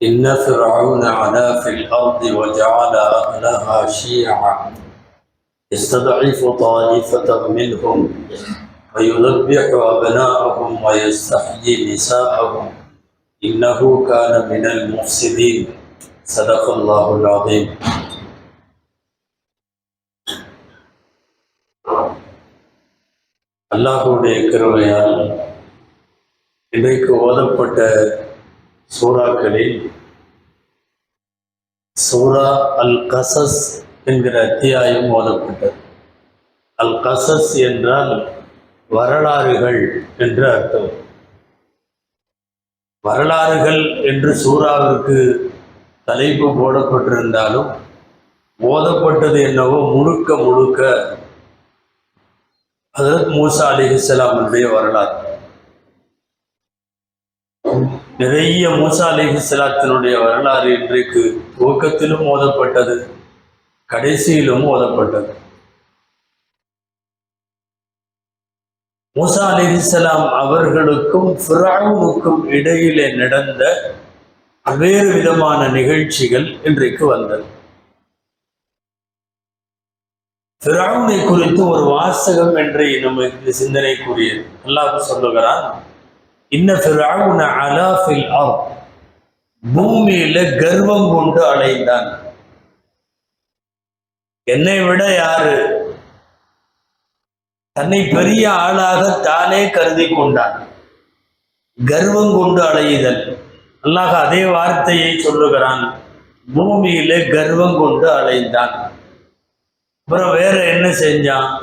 إن فرعون علا في الأرض وجعل أهلها شيعا يستضعف طائفة منهم ويذبح أبناءهم ويستحيي نساءهم إنه كان من المفسدين صدق الله العظيم அல்லாஹுடைய கிருமையால் இன்றைக்கு ஓதப்பட்ட சூறாக்களில் சூரா அல் கசஸ் என்கிற அத்தியாயம் ஓதப்பட்டது. அல் கசஸ் என்றால் வரலாறுகள் என்று அர்த்தம். வரலாறுகள் என்று சூறாவிற்கு தலைப்பு போடப்பட்டிருந்தாலும் ஓதப்பட்டது என்னவோ முழுக்க முழுக்க அதற்கு மூசா அலி வரலாறு. நிறைய மூசா அலிஹிஸ்லாத்தினுடைய வரலாறு இன்றைக்கு துவக்கத்திலும் ஓதப்பட்டது கடைசியிலும் ஓதப்பட்டது. மூசா அலி அவர்களுக்கும் ஃபிராவுக்கும் இடையிலே நடந்த பல்வேறு விதமான நிகழ்ச்சிகள் இன்றைக்கு வந்தது. ஃபிராவுனை குறித்து ஒரு வாசகம் என்று நமக்கு சிந்தனைக்குரியது. அல்லாஹ் சொல்லுகிறான் பூமியில கர்வம் கொண்டு அலைந்தான். என்னை விட யாரு? தன்னை பெரிய ஆளாக தானே கருதி கொண்டான். கர்வம் கொண்டு அலையுதல். அல்லாஹ் அதே வார்த்தையை சொல்லுகிறான். பூமியில கர்வம் கொண்டு அலைந்தான். அப்புறம் வேற என்ன செஞ்சான்?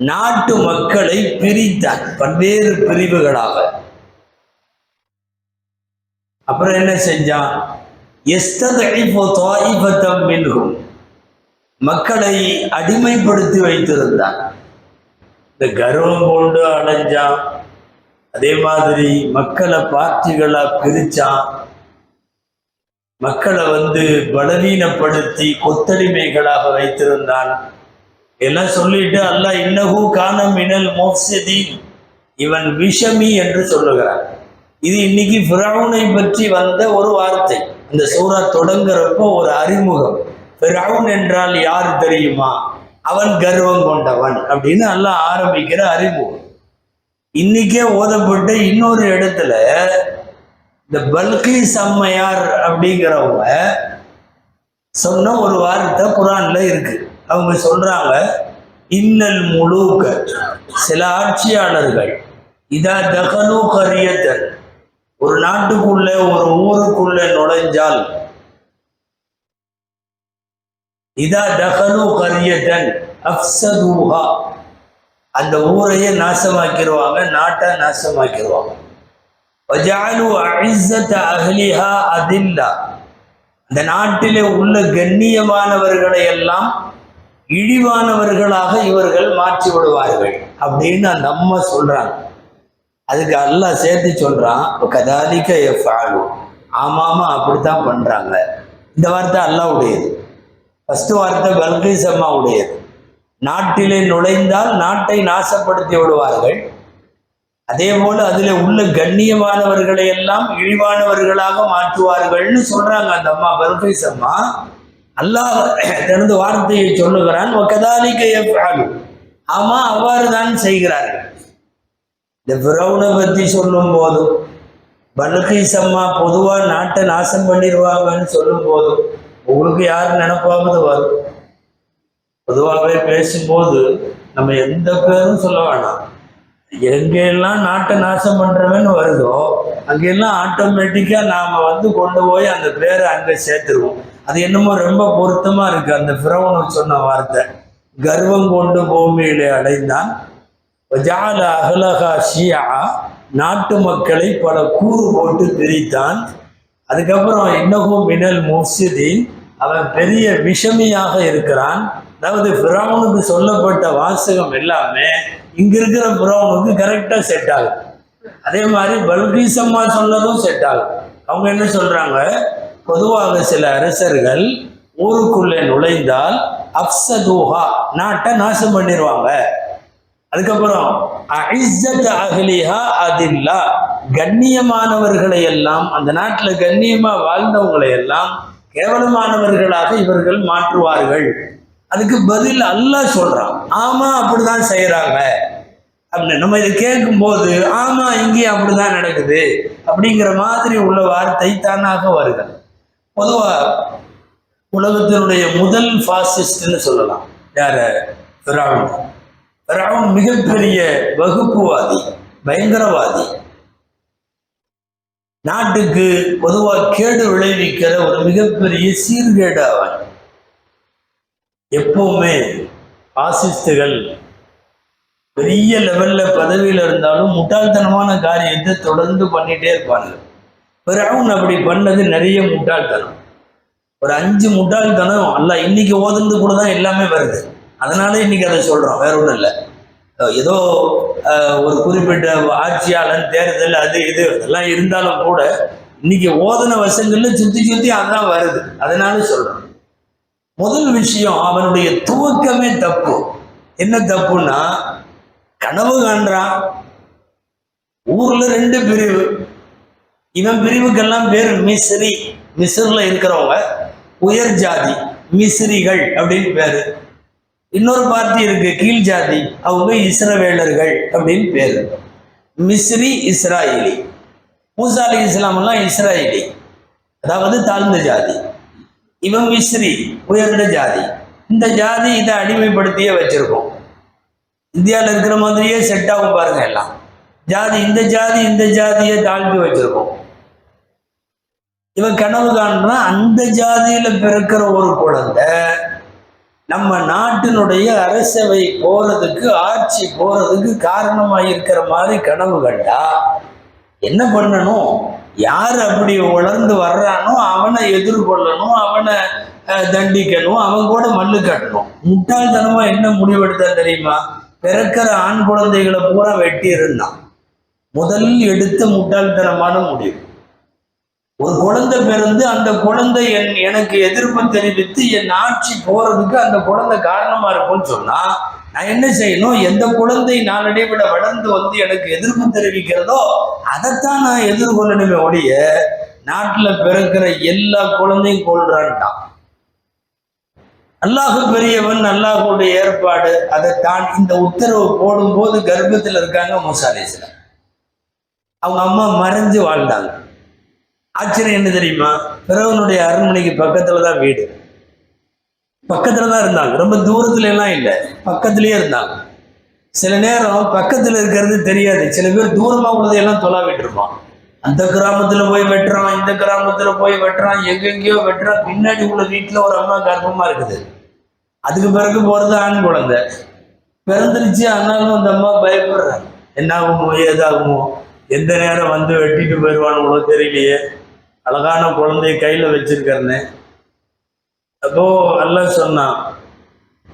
நாட்டு மக்களை பிரித்தான் பல்வேறு பிரிவுகளாக. அப்புறம் என்ன செஞ்சான்? மின்கும் மக்களை அடிமைப்படுத்தி வைத்திருந்தான். இந்த கர்வம் கொண்டு அடைஞ்சான் அதே மாதிரி மக்களை பார்ட்டிகளா பிரிச்சான். மக்களை வந்து பலவீனப்படுத்தி கொத்தடிமைகளாக வைத்திருந்தான். எல்லாம் சொல்லிட்டு அல்லாஹ் இன்னகு காணம் மினல் மோசதீன் இவன் விஷமி என்று சொல்லுகிறான். இது இன்னைக்கு ஃபிரவுனை பற்றி வந்த ஒரு வார்த்தை. இந்த சூறா தொடங்குறப்போ ஒரு அறிமுகம். ஃபிரவுன் என்றால் யார் தெரியுமா? அவன் கர்வம் கொண்டவன் அப்படின்னு நல்லா ஆரம்பிக்கிற அறிமுகம். இன்னைக்கே ஓதப்பட்டு இன்னொரு இடத்துல இந்த பல்கி சம்மையார் அப்படிங்கிறவங்க சொன்ன ஒரு வார்த்தை குரான்ல இருக்கு. அவங்க சொல்றாங்க இன்னல் முழுக்க சில ஆட்சியாளர்கள் இதா தகனு கரியத்தன் ஒரு நாட்டுக்குள்ள ஒரு ஊருக்குள்ள நுழைஞ்சால் இதா தகனு கரியத்தன் அப்சதூஹா அந்த ஊரையே நாசமாக்கிடுவாங்க நாட்டை நாசமாக்கிடுவாங்க அஹ்லிஹா அதில்லா இந்த நாட்டிலே உள்ள கண்ணியமானவர்களை எல்லாம் இழிவானவர்களாக இவர்கள் மாற்றி விடுவார்கள் அப்படின்னு அந்த அம்மா சொல்றாங்க. அதுக்கு அல்லாஹ் சேர்த்து சொல்றான் கதாலிக்க எஃப் ஆளு ஆமாமா அப்படித்தான் பண்றாங்க. இந்த வார்த்தை அல்லாவுடையது ஃபஸ்ட்டு வார்த்தை பல்கீஸ் அம்மா உடையது நாட்டிலே நுழைந்தால் நாட்டை நாசப்படுத்தி விடுவார்கள். அதே போல அதுல உள்ள கண்ணியமானவர்களை எல்லாம் இழிவானவர்களாக மாற்றுவார்கள்னு சொல்றாங்க அந்த அம்மா பல்கீஸ் அம்மா. அல்லாஹ் தனது வார்த்தையை சொல்லுகிறான் ஆமா அவ்வாறு தான் செய்கிறார் இந்த பிரவுனை பத்தி சொல்லும் போதும் பல்கைஸ் அம்மா பொதுவா நாட்டை நாசம் பண்ணிடுவாங்கன்னு சொல்லும் போதும் உங்களுக்கு யார் நினைப்பாவது வரும்? பொதுவாகவே பேசும்போது நம்ம எந்த பேரும் சொல்ல வேணாம். எங்கெல்லாம் நாட்டை நாசம் பண்றவன் வருதோ அங்கெல்லாம் ஆட்டோமேட்டிக்கா நாம வந்து கொண்டு போய் அந்த பேரை அங்கே சேர்த்துருவோம். அது என்னமோ ரொம்ப பொருத்தமா இருக்கு. அந்த பிரவணம் சொன்ன வார்த்தை. கர்வம் கொண்டு பூமியிலே அடைந்தான் ஜால அகலகா ஷியா நாட்டு மக்களை பல கூறு போட்டு பிரித்தான். அதுக்கப்புறம் இன்னகும் மினல் முஃசிதீன் அவன் பெரிய விஷமியாக இருக்கிறான். அதாவது ஃபிரௌனுக்கு சொல்லப்பட்ட வாசகம் எல்லாமே இங்க இருக்கிற பிரவனுக்கு கரெக்டா செட் ஆகும். அதே மாதிரி பல்கீசம்மா சொன்னதும் செட் ஆகும். அவங்க என்ன சொல்றாங்க? பொதுவாக சில அரசர்கள் ஊருக்குள்ளே நுழைந்தால் அப்சதூஹா நாட்டை நாசம் பண்ணிடுவாங்க அதுக்கப்புறம் அஇஸ்ஸத் அஹ்லிஹா அதில்லா கண்ணியமானவர்களை எல்லாம் அந்த நாட்டில் கண்ணியமா வாழ்ந்தவங்களை எல்லாம் கேவலமானவர்களாக இவர்கள் மாற்றுவார்கள். அதுக்கு பதில் அல்லாஹ் சொல்றான். ஆமா அப்படிதான் செய்யறாங்க அப்படின்னு நம்ம இதை கேட்கும்போது ஆமா இங்கேயும் அப்படிதான் நடக்குது. அப்படிங்கிற மாதிரி உள்ள வார்த்தை தானாக வருகிறது பொதுவா உலகத்தினுடைய முதல் ஃபாசிஸ்ட்னு சொல்லலாம். யார? ஃபிரௌன் ராவுன் மிகப்பெரிய வகுப்புவாதி பயங்கரவாதி. நாட்டுக்கு பொதுவா கேடு விளைவிக்கிற ஒரு மிகப்பெரிய சீர்கேடு அவன். எப்பவுமே பாசிஸ்டுகள் பெரிய லெவல்ல பதவியில இருந்தாலும் முட்டாள்தனமான காரியத்தை தொடர்ந்து பண்ணிட்டே இருப்பாங்க பிறகும் அப்படி பண்ணது நிறைய முட்டாள்தனம் ஒரு அஞ்சு முட்டாள்தனம் அல்ல இன்னைக்கு ஓதுனது கூட தான் எல்லாமே வருது. அதனால இன்னைக்கு அதை சொல்கிறோம் வேற ஒன்றும் இல்லை. ஏதோ ஒரு குறிப்பிட்ட ஆட்சியாளன் தேர்தல் அது இது இதெல்லாம் இருந்தாலும் கூட இன்னைக்கு ஓதன வசங்கள்ல சுற்றி சுற்றி அதான் வருது. அதனால சொல்கிறோம் முதல் விஷயம் அவனுடைய துவக்கமே தப்பு. என்ன தப்புன்னா கனவு காண்றான். ஊர்ல ரெண்டு பிரிவு. இவன் பிரிவுக்கெல்லாம் பேர் மிஸ்ரி மிஸ்ரில் இருக்கிறவங்க உயர் ஜாதி மிஸ்ரிகள் அப்படின்னு பேரு. இன்னொரு பார்ட்டி இருக்கு கீழ் ஜாதி அவங்க இஸ்ரவேலர்கள் அப்படின்னு பேரு. மிஸ்ரி இஸ்ராயலி. மூசா அலி இஸ்லாமெல்லாம் இஸ்ராயலி. அதாவது தாழ்ந்த ஜாதி. இவன் மிஸ்ரி உயர்ந்த ஜாதி. இந்த ஜாதி இதை அடிமைப்படுத்தியே வச்சிருக்கோம். இந்தியாவில் இருக்கிற மாதிரியே செட் ஆகும் பாருங்க எல்லாம். ஜாதி இந்த ஜாதி இந்த ஜாதியை தாழ்த்தி வச்சிருக்கோம். இவன் கனவு காண்றான் அந்த ஜாதியில பிறக்கிற ஒரு குழந்தை நம்ம நாட்டினுடைய அரசவை போறதுக்கு ஆட்சி போறதுக்கு காரணமா இருக்கிற மாதிரி கனவு கண்டா என்ன பண்ணணும்? யார் அப்படி வளர்ந்து வர்றானோ அவனை எதிர்கொள்ளணும் அவனை தண்டிக்கணும் அவன் கூட மல்லு கட்டணும். முட்டாள்தனமா என்ன முடிவெடுத்தா தெரியுமா? பிறக்கிற ஆண் குழந்தைகளை பூரா வெட்டி இருந்தான் முதல் எடுத்த முட்டாள்தனமான முடிவு. ஒரு குழந்தை பிறந்து அந்த குழந்தை என் எனக்கு எதிர்ப்பு தெரிவித்து என் ஆட்சி போறதுக்கு அந்த குழந்தை காரணமா இருக்கும்னு சொன்னா நான் என்ன செய்யணும்? எந்த குழந்தை நாளடைவிட வளர்ந்து வந்து எனக்கு எதிர்ப்பு தெரிவிக்கிறதோ அதைத்தான் நான் எதிர்கொள்ளணுமே ஒழிய நாட்டில் பிறக்கிற எல்லா குழந்தையும் கொள்றான்ட்டான் அல்லாஹ் பெரியவன் அல்லாஹுடைய ஏற்பாடு அதை தான் இந்த உத்தரவு போடும்போது கர்ப்பத்தில் இருக்காங்க மூசாலேஸ்ல அவங்க அம்மா மறைஞ்சு வாழ்ந்தாங்க. ஆச்சரியம் என்ன தெரியுமா? பிறவனுடைய அரண்மனைக்கு பக்கத்துல தான் வீடு. பக்கத்துல தான் இருந்தாங்க. ரொம்ப தூரத்துல எல்லாம் இல்லை. பக்கத்துலயே இருந்தாங்க. சில நேரம் பக்கத்துல இருக்கிறது தெரியாது. சில பேர் தூரமா உள்ளதையெல்லாம் தொலா விட்டுருப்பான் அந்த கிராமத்துல போய் வெட்டுறான் இந்த கிராமத்துல போய் வெட்டுறான் எங்கெங்கேயோ வெட்டுறான். பின்னாடி உள்ள வீட்டுல ஒரு அம்மா கர்ப்பமா இருக்குது. அதுக்கு பிறகு போறது ஆண் குழந்தை. பிறந்துருச்சு ஆனாலும் அந்த அம்மா பயப்படுறாங்க. என்ன ஆகுமோ ஏதாகுமோ? எந்த நேரம் வந்து வெட்டிட்டு போயிடுவானுங்களோ தெரியலையே? அழகான குழந்தைய கையில் வச்சிருக்கிறேன்னு அப்போ அல்ல சொன்னான்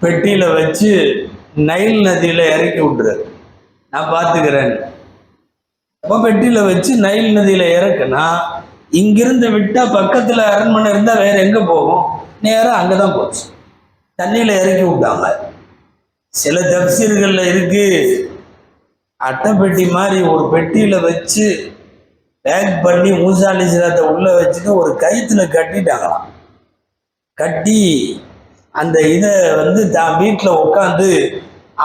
பெட்டியில் வச்சு நைல் நதியில் இறக்கி விட்டுறாரு நான் பார்த்துக்கிறேன். அப்போ பெட்டியில் வச்சு நைல் நதியில் இறக்குனா இங்கிருந்து விட்டால் பக்கத்தில் அரண்மனை இருந்தால் வேறு எங்கே போகும்? நேராக அங்கே தான் போச்சு. தண்ணியில் இறக்கி விட்டாங்க. சில தப்சீர்களில் இருக்குது அட்டை பெட்டி மாதிரி ஒரு பெட்டியில் வச்சு பேக் பண்ணி மூசாலி சிரத்தை உள்ளே வச்சுட்டு ஒரு கயிற்றுல கட்டிட்டாங்களாம். கட்டி அந்த இதை வந்து தான் வீட்டில் உட்காந்து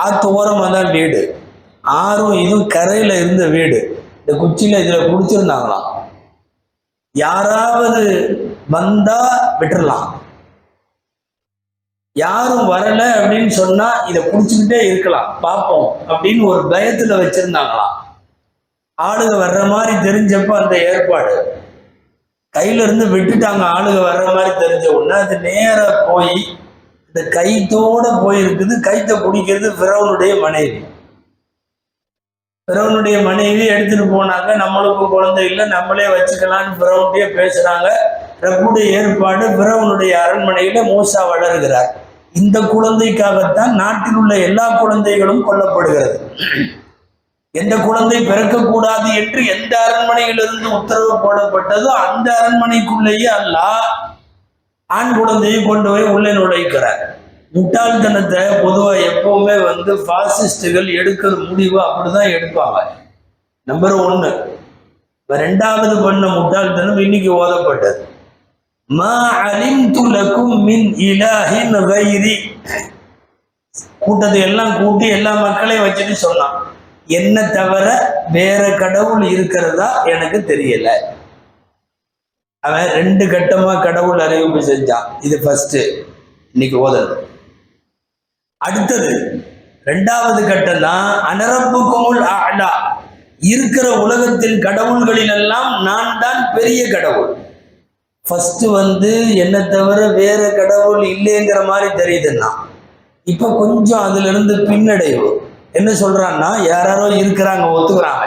ஆற்று ஓரமாக தான் வீடு. ஆறும் இதுவும் கரையில் இருந்த வீடு. இந்த குச்சியில் இதில் பிடிச்சிருந்தாங்களாம் யாராவது வந்தால் விட்டுறலாம். யாரும் வரல அப்படின்னு சொன்னா இதை பிடிச்சிக்கிட்டே இருக்கலாம். பார்ப்போம். அப்படின்னு ஒரு பயத்துல வச்சிருந்தாங்களாம். ஆளுங்க வர்ற மாதிரி தெரிஞ்சப்ப அந்த ஏற்பாடு. கையில இருந்து விட்டுட்டாங்க ஆளுங்க வர்ற மாதிரி தெரிஞ்ச உடனே அது நேர போய் இந்த கைத்தோட போயிருக்குது கைத்தை பிடிக்கிறது பிறவனுடைய மனைவி. பிறவனுடைய மனைவி எடுத்துட்டு போனாங்க நம்மளுக்கு குழந்தை இல்லை நம்மளே வச்சுக்கலாம்னு பிறவன்கிட்டயே பேசுறாங்க. ரப்புடைய ஏற்பாடு பிறவனுடைய அரண்மனையில் மூசா வளர்கிறார். இந்த குழந்தைக்காகத்தான் நாட்டில் உள்ள எல்லா குழந்தைகளும் கொல்லப்படுகிறது. எந்த குழந்தை பிறக்கக்கூடாது என்று எந்த அரண்மனையிலிருந்து உத்தரவு போடப்பட்டதோ அந்த அரண்மனைக்குள்ளேயே அல்லாஹ் ஆண் குழந்தையை கொண்டு போய் உள்ளே நுழைக்கிறார். முட்டாள்தனத்தை பொதுவாக எப்பவுமே வந்து பாசிஸ்டுகள் எடுக்கிற முடிவு அப்படிதான் எடுப்பாங்க. நம்பர் ஒன்று ரெண்டாவது பண்ண முட்டாள்தனம் இன்னைக்கு ஓதப்பட்டது. மா அலிம்து லக்கும் மின் இலாஹின் கைரி கூட்டத்தை எல்லாம் கூட்டி எல்லா மக்களையும் வச்சுட்டு சொன்னான். என்ன தவிர வேற கடவுள் இருக்கிறதா எனக்கு தெரியல. அவன் ரெண்டு கட்டமா கடவுள் அறிவிப்பு செஞ்சான். இது ஃபர்ஸ்ட் இன்னைக்கு ஓதது அடுத்தது ரெண்டாவது கட்டம் தான் அனரப்புக்குமுல் ஆடா இருக்கிற உலகத்தின் கடவுள்களில் எல்லாம் நான் தான் பெரிய கடவுள். ஃபஸ்ட்டு வந்து என்னை தவிர வேறு கடவுள் இல்லைங்கிற மாதிரி தெரியுதுன்னா இப்போ கொஞ்சம் அதுலேருந்து பின்னடைவு. என்ன சொல்கிறான்னா யாராரோ இருக்கிறாங்க ஒத்துக்கிறாங்க.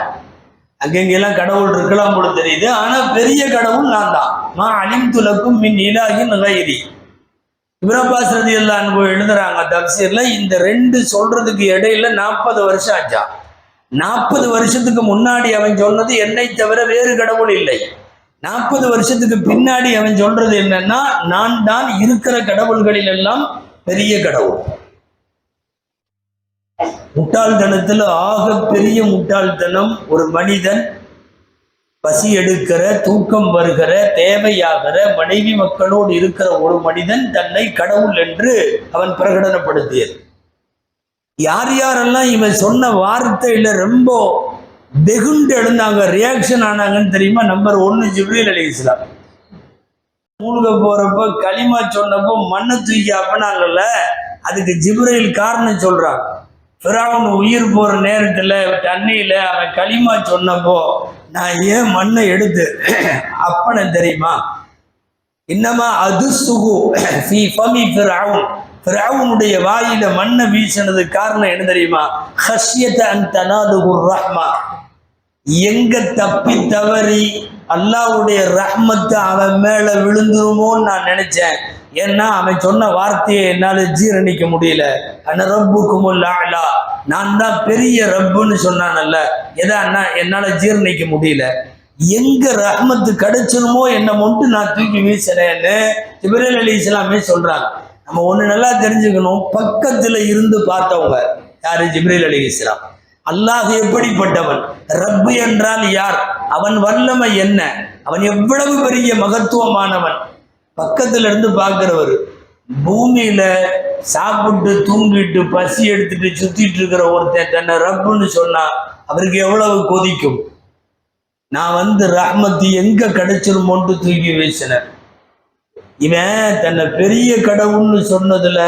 அங்கெங்கெல்லாம் கடவுள் இருக்கலாம் போல தெரியுது. ஆனால் பெரிய கடவுள் நான் தான். மா அணிந்துலக்கும் மின் இலாகி கைரி இப்ரபாஸ் ரதி அன்பு எழுதுறாங்க தப்சீரில் இந்த ரெண்டு சொல்றதுக்கு இடையில நாற்பது வருஷம் ஆச்சா? நாற்பது வருஷத்துக்கு முன்னாடி அவன் சொன்னது என்னை தவிர வேறு கடவுள் இல்லை. நாற்பது வருஷத்துக்கு பின்னாடி அவன் சொல்றது என்னன்னா நான் தான் இருக்கிற கடவுள்களில் எல்லாம் பெரிய கடவுள். முட்டாள்தனத்துல ஆக பெரிய முட்டாள்தனம் ஒரு மனிதன் பசி எடுக்கிற தூக்கம் வருகிற தேவையாகிற மனைவி மக்களோடு இருக்கிற ஒரு மனிதன் தன்னை கடவுள் என்று அவன் பிரகடனப்படுத்தியது. யார் யாரெல்லாம் இவன் சொன்ன வார்த்தையில ரொம்ப வெகுண்டு எழுந்தாங்க ரியாக்ஷன் ஆனாங்கன்னு தெரியுமா? நம்பர் ஒன்று ஜிப்ரீல் அலி இஸ்லாம். மூழ்க போகிறப்ப களிமா சொன்னப்போ மண்ணை தூக்கி அப்பனாங்கல்ல அதுக்கு ஜிப்ரீல் காரணம் சொல்கிறான் பிறவன் உயிர் போகிற நேரத்தில் தண்ணியில் அவன் களிமா சொன்னப்போ நான் ஏன் மண்ணை எடுத்து அப்பனை தெரியுமா? இன்னமா அது சுகு ஃபி ஃபமி ஃபிராவுன். ஃபிராவுனுடைய வாயில மண்ணை வீசினது காரணம் என்ன தெரியுமா? ஹஷ்யத்தை அன் தனாது ரஹ்மா. எங்க தப்பி தவறி அல்லாவுடைய ரஹ்மத்து அவன் மேல விழுந்துருமோன்னு நான் நினைச்சேன். ஏன்னா அவன் சொன்ன வார்த்தையை என்னால ஜீரணிக்க முடியல. அன ரப்புக்குமுல் அலா நான் தான் பெரிய ரப்புன்னு சொன்னானல்ல. எதா அண்ணா என்னால ஜீரணிக்க முடியல. எங்க ரஹ்மத்து கிடைச்சிருமோ என்ன மட்டும் நான் தூக்கி வீசுறேன்னு ஜிப்ரீல் அலி இஸ்லாமே சொல்றாங்க. நம்ம ஒண்ணு நல்லா தெரிஞ்சுக்கணும். பக்கத்துல இருந்து பார்த்தவங்க யாரு? ஜிப்ரேல் அலி இஸ்லாம். அல்லாஹ் எப்படிப்பட்டவன்? ரப்பு என்றால் யார்? அவன் வல்லமை என்ன? அவன் எவ்வளவு பெரிய மகத்துவமானவன்? பக்கத்துல இருந்து பார்க்கிறவர் பூமியில சாப்பிட்டு தூங்கிட்டு பசி எடுத்துட்டு சுத்திட்டு இருக்கிற ஒருத்தன் தன்னை ரப்புன்னு சொன்னா அவருக்கு எவ்வளவு கொதிக்கும்? நான் வந்து ரஹ்மத்து எங்க கிடைச்சிருமோன்ட்டு தூக்கி வீசினேன். இவன் தன்னை பெரிய கடவுள்னு சொன்னதுல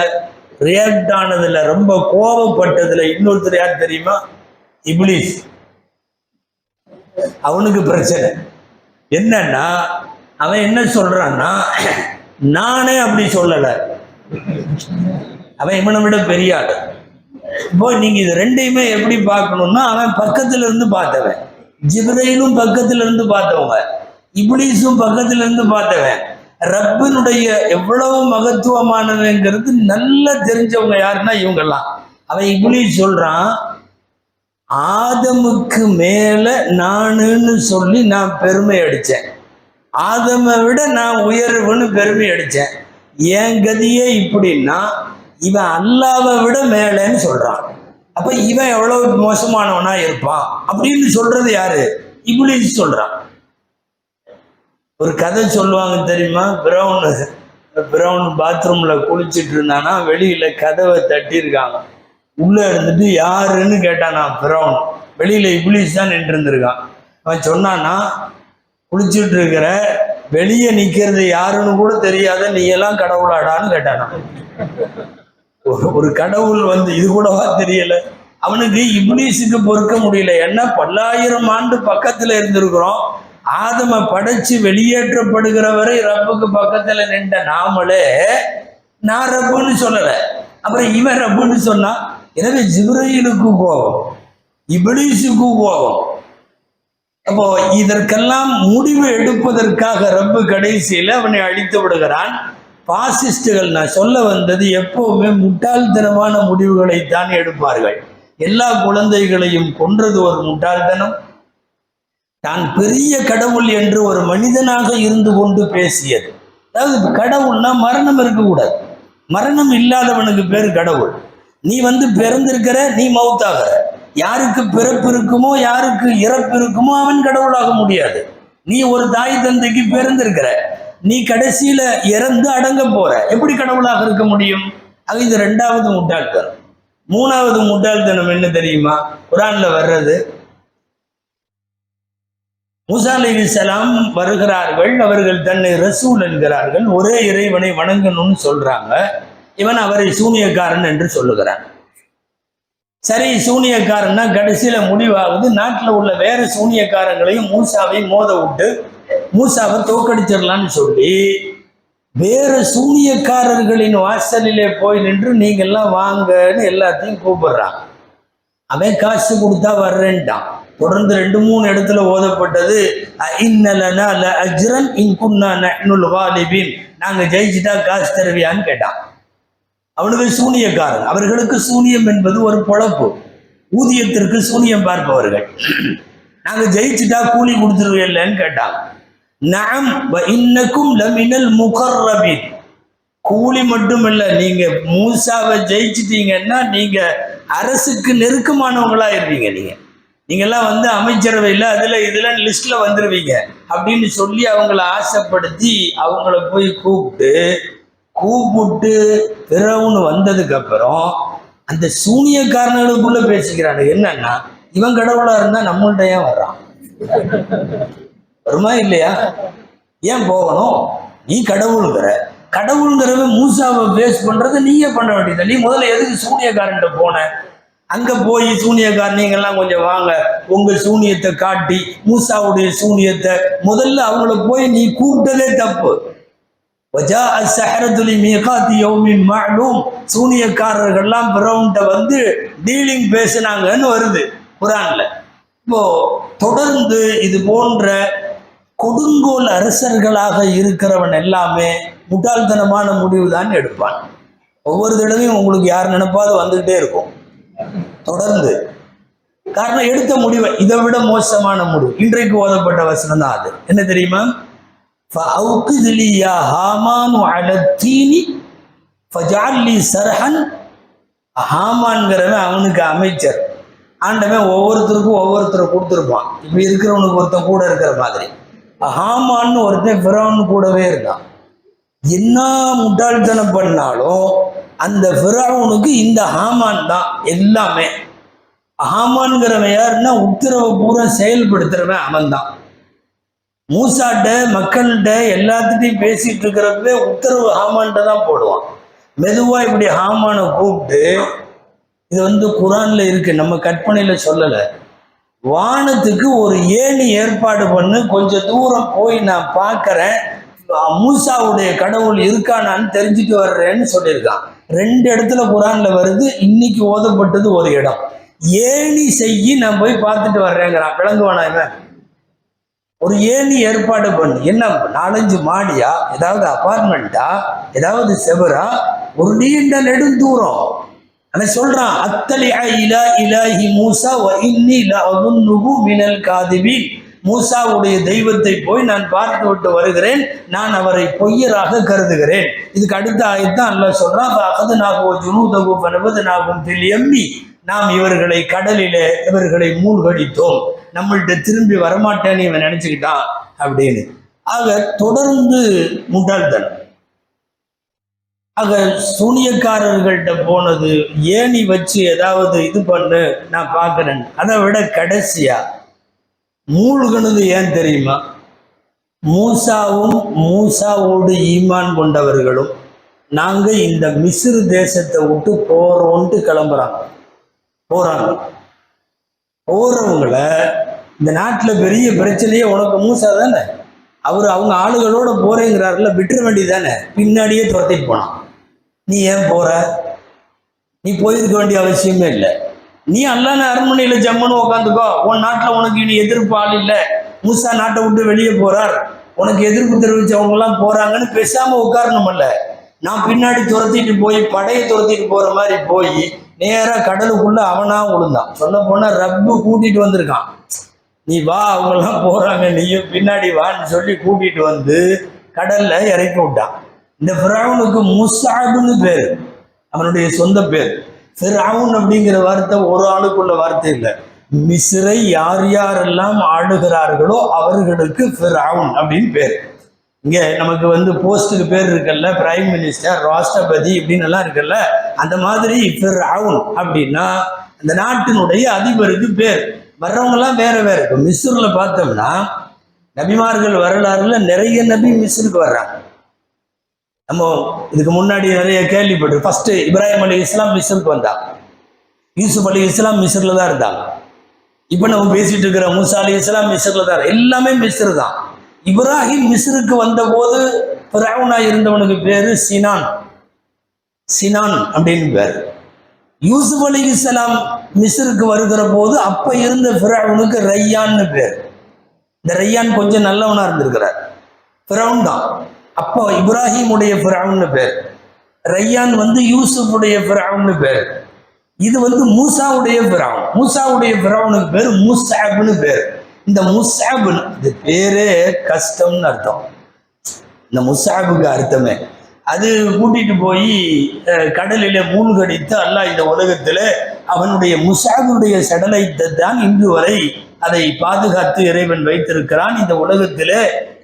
ரியாக்ட் ஆனதுல ரொம்ப கோபப்பட்டதுல இன்னொருத்தர் யார் தெரியுமா? இப்லீஸ். அவனுக்கு பிரச்சனை. என்னன்னா அவன் என்ன சொல்றான்னா நானே அப்படி சொல்லல. அவன் இவனை விட பெரிய ஆள். இப்போ நீங்க இது ரெண்டையுமே எப்படி பார்க்கணும்னா அவன் பக்கத்துல இருந்து பார்த்தவன். ஜிப்ரையிலும் பக்கத்துல இருந்து பார்த்தவங்க. இப்லீஸும் பக்கத்துல இருந்து பார்த்தவன். ரப்பினுடைய எவ்வளவு மகத்துவமானவங்கிறது நல்லா தெரிஞ்சவங்க யாருன்னா இவங்கெல்லாம். அவன் இப்லீஸ் சொல்றான் ஆதமுக்கு மேல நானுன்னு சொல்லி நான் பெருமை அடிச்சேன். ஆதமை விட நான் உயர்வுன்னு பெருமை அடிச்சேன். என் கதியே இப்படின்னா இவன் அல்லாவை விட மேலேன்னு சொல்றான். அப்ப இவன் எவ்வளவு மோசமானவனா இருப்பான்? அப்படின்னு சொல்றது யாரு? இப்ளீஸ் சொல்றான். ஒரு கதை சொல்லுவாங்க தெரியுமா? பிரவுன் பிரவுன் பாத்ரூம்ல குளிச்சிட்டு இருந்தானா வெளியில கதவை தட்டியிருக்காங்க. உள்ளே இருந்துட்டு யாருன்னு கேட்டானா பிரவுன். வெளியில் இப்ளீஸ் தான் நின்று இருந்திருக்கான் அவன் சொன்னான்னா குளிச்சுட்டு இருக்கிற வெளியே நிற்கிறது யாருன்னு கூட தெரியாத நீ எல்லாம் கடவுளாடான்னு கேட்டானா. ஒரு- ஒரு கடவுள் வந்து இது கூடவா தெரியல. அவனுக்கு இப்ளீஸுக்கு பொறுக்க முடியல. ஏன்னா பல்லாயிரம் ஆண்டு பக்கத்தில் இருந்திருக்கிறோம். ஆதம படைச்சு வெளியேற்றப்படுகிற வரை ரப்புக்கு பக்கத்துல நின்ற நாமளே நான் ரப்புன்னு சொல்லலை. அப்புறம் இவன் ரப்புன்னு சொன்னா எனவே ஜிப்ரையிலுக்கு கோபம் இபிலிசுக்கு கோபம் அப்போ இதற்கெல்லாம் முடிவு எடுப்பதற்காக ரப்பு கடைசியில் அவனை அழித்து விடுகிறான். பாசிஸ்டுகள் நான் சொல்ல வந்தது எப்பவுமே முட்டாள்தனமான முடிவுகளை தான் எடுப்பார்கள். எல்லா குழந்தைகளையும் கொன்றது ஒரு முட்டாள்தனம். தான் பெரிய கடவுள் என்று ஒரு மனிதனாக இருந்து கொண்டு பேசியது. அதாவது கடவுள்னா மரணம் இருக்கக்கூடாது. மரணம் இல்லாதவனுக்கு பேர் கடவுள். நீ வந்து பிறந்திருக்கிற நீ மவுத்தாகிற யாருக்கு பிறப்பு இருக்குமோ யாருக்கு இறப்பு இருக்குமோ அவன் கடவுளாக முடியாது. நீ ஒரு தாய் தந்தைக்கு பிறந்திருக்கிற. நீ கடைசியில இறந்து அடங்க போற. எப்படி கடவுளாக இருக்க முடியும்? அது இது ரெண்டாவது முட்டாள்தனம். மூணாவது முட்டாள்தனம் என்ன தெரியுமா? குரான்ல வர்றது மூசா அலைஹிஸ்ஸலாம் வருகிறார்கள் அவர்கள் தன்னை ரசூல் என்கிறார்கள் ஒரே இறைவனை வணங்கணும்னு சொல்றாங்க. இவன் அவரை சூனியக்காரன் என்று சொல்லுகிறான். சரி சூனியக்காரன்னா கடைசியில முடிவாகுது. நாட்டில் உள்ள வேற சூனியக்காரங்களையும் மூசாவையும் மோத விட்டு மூசாவை தோக்கடிச்சிடலான்னு சொல்லி வேற சூனியக்காரர்களின் வாசலிலே போய் நின்று நீங்கெல்லாம் வாங்கன்னு எல்லாத்தையும் கூப்பிடுறான் அவன் காசு கொடுத்தா வர்றேன்ட்டான். தொடர்ந்து ரெண்டு மூணு இடத்துல ஓதப்பட்டது. இன்னலனா ல அஜ்ரன் இன்குன்னா நஹ்னுல் வாலிபின் நாங்கள் ஜெயிச்சிட்டா காசு தருவியான்னு கேட்டான். அவனுக்கு சூனியக்காரன் அவர்களுக்கு சூனியம் என்பது ஒரு பொழப்பு. ஊதியத்திற்கு சூனியம் பார்ப்பவர்கள். நாங்கள் ஜெயிச்சுட்டா கூலி கொடுத்துருவில்லன்னு கேட்டான் நாம் இன்னக்கும் லமினல் முகர்ரபின். கூலி மட்டுமல்ல நீங்க மூசாவை ஜெயிச்சிட்டீங்கன்னா நீங்க அரசுக்கு நெருக்கமானவங்களா இருப்பீங்க நீங்க. நீங்கெல்லாம் வந்து அமைச்சரவையில் அதில் இதெல்லாம் லிஸ்ட்டில் வந்துடுவீங்க அப்படின்னு சொல்லி அவங்கள ஆசைப்படுத்தி அவங்கள போய் கூப்பிட்டு கூப்பிட்டு பிறவுன்னு வந்ததுக்கு அப்புறம் அந்த சூனியக்காரனுக்குள்ள பேசிக்கிறாங்க என்னன்னா இவன் கடவுளா இருந்தா நம்மள்கிட்ட ஏன் வர்றான்? வருமா இல்லையா? ஏன் போகணும்? நீ கடவுளுங்கிற. கடவுளுங்கிறவன் மூசாவை பேஸ் பண்றது நீயே பண்ண வேண்டியது. நீ முதல்ல எதுக்கு சூனியக்காரன்ட்ட போன? அங்க போய் சூனியக்காரன் நீங்கெல்லாம் கொஞ்சம் வாங்க. உங்க சூனியத்தை காட்டி மூசாவுடைய சூனியத்தை முதல்ல அவங்கள போய் நீ கூப்பிட்டதே தப்பு. வஜா அஸ்ஸஹரத்துலி மீகாத்தி யோமின் மாலும் சூனியக்காரர்கள்லாம் பிரவுண்ட வந்து டீலிங் பேசினாங்கன்னு வருது குரான்ல. இப்போ தொடர்ந்து இது போன்ற கொடுங்கோல் அரசர்களாக இருக்கிறவன் எல்லாமே முட்டாள்தனமான முடிவு தான் எடுப்பான். ஒவ்வொரு தடவையும் உங்களுக்கு யார் நினைப்பாது வந்துகிட்டே இருக்கும். தொடர்ந்து. காரணம் எடுத்த முடிவை இதை விட மோசமான முடிவு. இன்றைக்கு ஓதப்பட்ட வசனம் தான் அது. என்ன தெரியுமா? فأوقظ لي يا هامان على الطين فاجعل لي سرحا ஹாமான்கிறவன் அவனுக்கு அமைச்சர் ஆண்டவன் ஒவ்வொருத்தருக்கும் ஒவ்வொருத்தரை கொடுத்துருப்பான் இப்போ இருக்கிறவனுக்கு ஒருத்தன் கூட இருக்கிற மாதிரி ஹாமான்னு ஒருத்தன் ஃபிரௌன் கூடவே இருக்கான் என்ன முட்டாள்தனம் பண்ணாலும் அந்த ஃபிரௌனுக்கு இந்த ஹாமான் தான் எல்லாமே ஹாமான்கிறவன் யாருன்னா உத்தரவை பூரா செயல்படுத்துறவன் அவன் தான் மூசாட்ட மக்கள்கிட்ட எல்லாத்துட்டையும் பேசிட்டு இருக்கிறப்பவே உத்தரவு ஹாமான்ட்ட தான் போடுவான். மெதுவா இப்படி ஹாமானை கூப்பிட்டு இது வந்து குரான்ல இருக்கு நம்ம கற்பனையில சொல்லலை. வானத்துக்கு ஒரு ஏணி ஏற்பாடு பண்ணு கொஞ்சம் தூரம் போய் நான் பார்க்கறேன். மூசாவுடைய கடவுள் இருக்கானான்னு தெரிஞ்சுட்டு வர்றேன்னு சொல்லியிருக்கான். ரெண்டு இடத்துல குரான்ல வருது இன்னைக்கு ஓதப்பட்டது ஒரு இடம். ஏணி செய்யி நான் போய் பார்த்துட்டு வர்றேங்கிறான். விளங்குவானா இவன்? ஒரு ஏணி ஏற்பாடு பண்ணு. என்ன நாலஞ்சு மாடியா? ஏதாவது அப்பார்ட்மெண்ட்டா ஏதாவது செவரா? ஒரு நீண்ட நெடுந்தூரம். அதை சொல்றான் அத்தலி இலா இலாஹி மூசா வ இன்னி லஅதுன்னுஹு மினல் காதிபின். மூசாவுடைய தெய்வத்தை போய் நான் பார்த்து விட்டு வருகிறேன். நான் அவரை பொய்யராக கருதுகிறேன். இதுக்கு அடுத்த ஆயத்தான் அல்லாஹ் சொல்றான் அகது நாகோ ஜுனூதகு பனபது நாகும் தில் எம்மி நாம் இவர்களை கடலிலே இவர்களை மூழ்கடித்தோம். நம்மள்ட்ட திரும்பி வரமாட்டேன்னு இவன் நினைச்சுக்கிட்டான் அப்படின்னு. ஆக தொடர்ந்து முட்டாள்தனம். ஆக சூனியக்காரர்கள்ட்ட போனது ஏணி வச்சு ஏதாவது இது பண்ணு நான் பார்க்குறேன் அதை விட கடைசியா மூழ்கினது ஏன் தெரியுமா? மூசாவும் மூசாவோடு ஈமான் கொண்டவர்களும் நாங்க இந்த மிஸ்ரு தேசத்தை விட்டு போறோன்ட்டு கிளம்புறாங்க. போறாங்க. போறவங்கள இந்த நாட்டில் பெரிய பிரச்சனையே உனக்கு மூசா தானே அவர் அவங்க ஆளுகளோட போறேங்கிறாருல விட்டுற வேண்டியதானே பின்னாடியே துரத்திட்டு போனான். நீ ஏன் போற? நீ போயிருக்க வேண்டிய அவசியமே இல்லை. நீ அல்லான அரண்மனையில் ஜம்முன்னு உட்காந்துக்கோ உன் நாட்டில் உனக்கு இனி எதிர்ப்பு ஆள் இல்லை. மூசா நாட்டை விட்டு வெளியே போறார். உனக்கு எதிர்ப்பு தெரிவிச்சவங்கலாம் போறாங்கன்னு பேசாம உட்காரணுமல்ல. நான் பின்னாடி துரத்திட்டு போய் படையை துரத்திட்டு போற மாதிரி போய் நேராக கடலுக்குள்ள அவனா விழுந்தான் சொல்ல போனா ரப்பு கூட்டிட்டு வந்திருக்கான். நீ வா அவங்கெல்லாம் போகிறாங்க நீயும் பின்னாடி வான்னு சொல்லி கூட்டிட்டு வந்து கடல்ல இறக்கி விட்டான். இந்த ஃபிரவுனுக்கு முசாபுன்னு பேர். அவனுடைய சொந்த பேர். ஃபிரவுன் அப்படிங்கிற வார்த்தை ஒரு ஆளுக்குள்ள வார்த்தை இல்லை. மிஸ்ரை யார் யாரெல்லாம் ஆளுகிறார்களோ அவர்களுக்கு ஃபிரவுன் அப்படின்னு பேர். இங்கே நமக்கு வந்து போஸ்ட்டுக்கு பேர் இருக்குல்ல பிரைம் மினிஸ்டர் ராஷ்டிரபதி இப்படின்னு எல்லாம் இருக்குல்ல அந்த மாதிரி ஃபிரௌன் அப்படின்னா அந்த நாட்டினுடைய அதிபருக்கு பேர். வர்றவங்கலாம் வேற வேற. இப்போ மிஸ்ரில் பார்த்தோம்னா நபிமார்கள் வரலாறுல நிறைய நபி மிஸ்ருக்கு வர்றாங்க. நம்ம இதுக்கு முன்னாடி நிறைய கேள்விப்பட்டு ஃபர்ஸ்ட் இப்ராஹிம் அலி இஸ்லாம் மிஸ்ருக்கு வந்தாங்க. யூசுப் அலி இஸ்லாம் மிஸ்ரில் தான் இருந்தாங்க. இப்போ நம்ம பேசிட்டு இருக்கிற மூசா அலி இஸ்லாம் மிஸ்ரில் தான் எல்லாமே மிஸ்ரு தான். இப்ராஹிம் மிஸ்ருக்கு வந்தபோது பிராவுனா இருந்தவனுக்கு பேரு சினான். சினான் அப்படின்னு பேர் யூசுப் அலி இஸ்லாம் மிஸ்ருக்கு வருகிற போது அப்ப இருந்த ஃபிரவுனுக்கு ரையான்னு பேர். இந்த ரையான் கொஞ்சம் நல்லவனா இருந்திருக்கிறார். ஃபிரவுன் தான். அப்போ இப்ராஹிமுடைய ஃபிரவுன்னு பேர். ரையான் வந்து யூசுஃபுடைய ஃபிரவுன்னு பேர். இது வந்து மூசாவுடைய ஃபிரௌன் மூசாவுடைய ஃபிரௌனுக்கு பேர் முசாப்னு பேர். இந்த முசாபுன்னு இது பேரே கஷ்டம்னு அர்த்தம். இந்த முசாபுக்கு அர்த்தமே. அது கூட்டிட்டு போய் கடலில் மூழ்கடித்து அல்லாஹ் இந்த உலகத்தில் அவனுடைய முசாபுடைய சடலத்தை தான் இன்று வரை அதை பாதுகாத்து இறைவன் வைத்திருக்கிறான். இந்த உலகத்தில்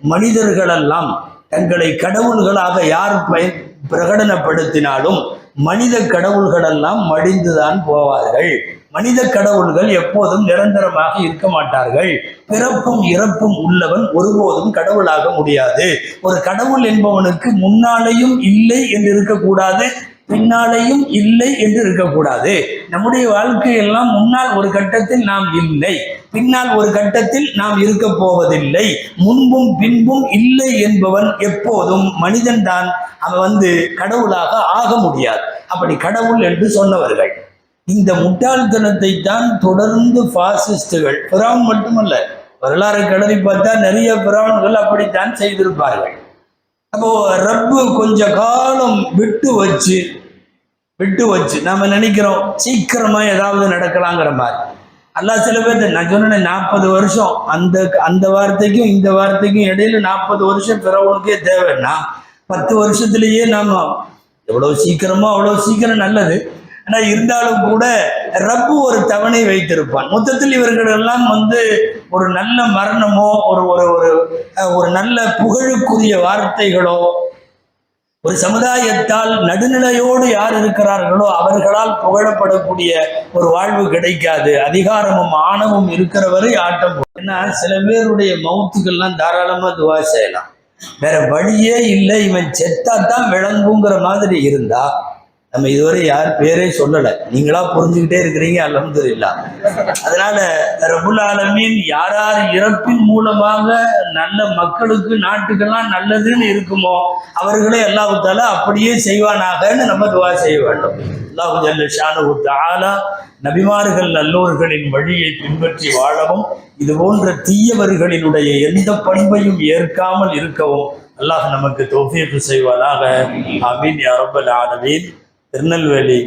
மனிதர்களெல்லாம் தங்களை கடவுள்களாக யார் பய பிரகடனப்படுத்தினாலும் மனித கடவுள்களெல்லாம் மடிந்துதான் போவார்கள். மனித கடவுள்கள் எப்போதும் நிரந்தரமாக இருக்க மாட்டார்கள். பிறப்பும் இறப்பும் உள்ளவன் ஒருபோதும் கடவுளாக முடியாது. ஒரு கடவுள் என்பவனுக்கு முன்னாலேயும் இல்லை என்று இருக்கக்கூடாது. பின்னாலேயும் இல்லை என்று இருக்கக்கூடாது. நம்முடைய வாழ்க்கையெல்லாம் முன்னால் ஒரு கட்டத்தில் நாம் இல்லை. பின்னால் ஒரு கட்டத்தில் நாம் இருக்க போவதில்லை. முன்பும் பின்பும் இல்லை என்பவன் எப்போதும் மனிதன்தான் அவன் வந்து கடவுளாக ஆக முடியாது. அப்படி கடவுள் என்று சொன்னவர்கள் இந்த முட்டாள்தனத்தை தான் தொடர்ந்து பாசிஸ்டுகள் பிரான் மட்டுமல்ல வரலாறு கடலை பார்த்தா நிறைய பிரான்கள் அப்படித்தான் செய்திருப்பார்கள். அப்போ ரப்பு கொஞ்ச காலம் விட்டு வச்சு விட்டு வச்சு நம்ம நினைக்கிறோம் சீக்கிரமா ஏதாவது நடக்கலாங்கிற மாதிரி. அல்லா சில பேர் நான் சொன்னேன் நாற்பது வருஷம். அந்த அந்த வார்த்தைக்கும் இந்த வார்த்தைக்கும் இடையில நாற்பது வருஷம் பிறவனுக்கே தேவைன்னா பத்து வருஷத்துலயே நாம எவ்வளவு சீக்கிரமோ அவ்வளவு சீக்கிரம் நல்லது. ஆனா இருந்தாலும் கூட ரப்பு ஒரு தவணை வைத்திருப்பான். மொத்தத்தில் இவர்கள் எல்லாம் வந்து ஒரு நல்ல மரணமோ ஒரு ஒரு ஒரு ஒரு நல்ல புகழுக்குரிய வார்த்தைகளோ ஒரு சமுதாயத்தால் நடுநிலையோடு யார் இருக்கிறார்களோ அவர்களால் புகழப்படக்கூடிய ஒரு வாழ்வு கிடைக்காது. அதிகாரமும் ஆணவம் இருக்கிறவரை ஆட்டம் ஏன்னா சில பேருடைய மவுத்துக்கள்லாம் தாராளமா துவா செய்யலாம். வேற வழியே இல்லை. இவன் செத்தாத்தான் விளங்குங்கிற மாதிரி இருந்தா நம்ம இதுவரை யார் பேரே சொல்லலை. நீங்களா புரிஞ்சுக்கிட்டே இருக்கிறீங்க அல்ஹம்துலில்லா. அதனால ரபுல் ஆலமீன் யார் யார் இறப்பின் மூலமாக நல்ல மக்களுக்கு நாட்டுக்கெல்லாம் நல்லதுன்னு இருக்குமோ அவர்களே அல்லாஹு அப்படியே செய்வானாகன்னு நம்ம துவா செய்ய வேண்டும். அல்லாஹு ஜல்ல ஷானு தாலா நபிமார்கள் நல்லோர்களின் வழியை பின்பற்றி வாழவும் இது போன்ற தீயவர்களினுடைய எந்த பண்பையும் ஏற்காமல் இருக்கவும் அல்லாஹ் நமக்கு தௌஃபீக் செய்வானாக. அமீன் யா ரப்பல் திருநெல்வேலி